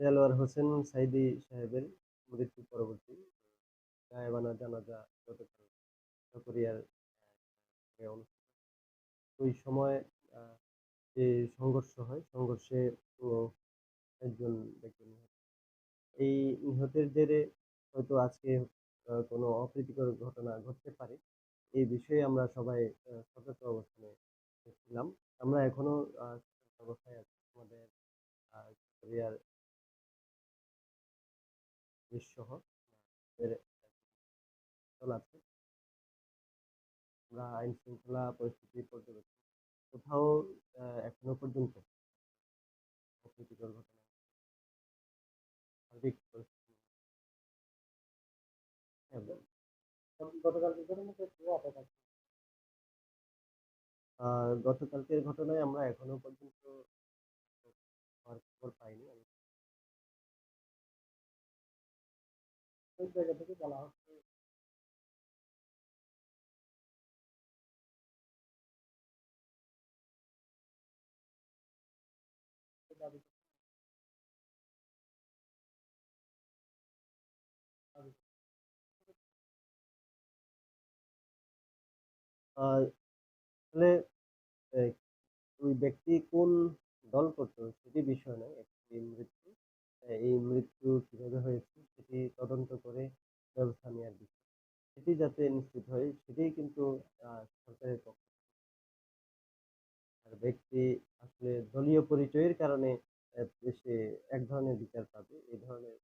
দেলোয়ার হোসেন সাইদী সাহেবের মৃত্যু পরবর্তী গায়েবানা জানাজা গতকাল চকরিয়ার ওই সময় যে সংঘর্ষ হয়, সংঘর্ষে একজন ব্যক্তি নিহত। এই নিহতের জেরে হয়তো আজকে কোনো অপ্রীতিকর ঘটনা ঘটতে পারে। এই বিষয়ে আমরা সবাই সতর্ক অবস্থানে ছিলাম। আমরা এখনও অবস্থায় আছি। আমাদের আহ, চকরিয়ার সহ এর দল আছে। আমরা আইন শৃঙ্খলা পরিস্থিতি পর্যবেক্ষণ কোথাও এখনও পর্যন্ত অপ্রীতিকর ঘটনা সার্বিক পরিস্থিতি গতকালকের ঘটনায় আমরা এখনও পর্যন্ত খবর পাইনি। ওই জায়গা থেকে বলা হচ্ছে আসলে ওই ব্যক্তি কোন দল করতো সেটি বিষয় নয়, একটি মৃত্যু। এই মৃত্যু কীভাবে হয়েছে সেটি তদন্ত করে ব্যবস্থা নেওয়ার বিষয়। সেটি যাতে নিশ্চিত হয়, সেটাই কিন্তু সরকারের পক্ষ আর ব্যক্তি আসলে দলীয় পরিচয়ের কারণে সে এক ধরনের বিচার পাবে এই ধরনের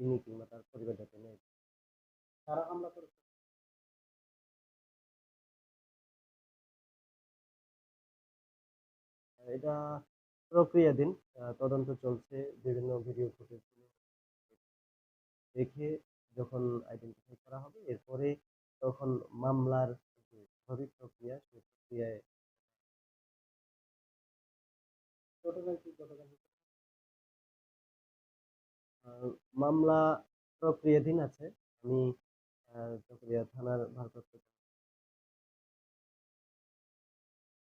তিনি কিংবা তার পরিবার যাতে নেয়। তারা হামলা করেছে। এটা প্রক্রিয়াধীন তদন্ত চলছে, বিভিন্ন ভিডিও ফুটেজ দেখে যখন আইডেন্টিফাই করা হবে, এরপরে তখন মামলার যে স্বাভাবিক প্রক্রিয়া, সেই প্রক্রিয়ায় মামলা প্রক্রিয়াধীন আছে। আমি থানার ভারপ্রাপ্ত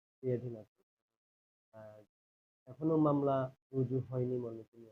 প্রক্রিয়াধীন আছে। এখনও মামলা রুজু হয়নি মনে করি।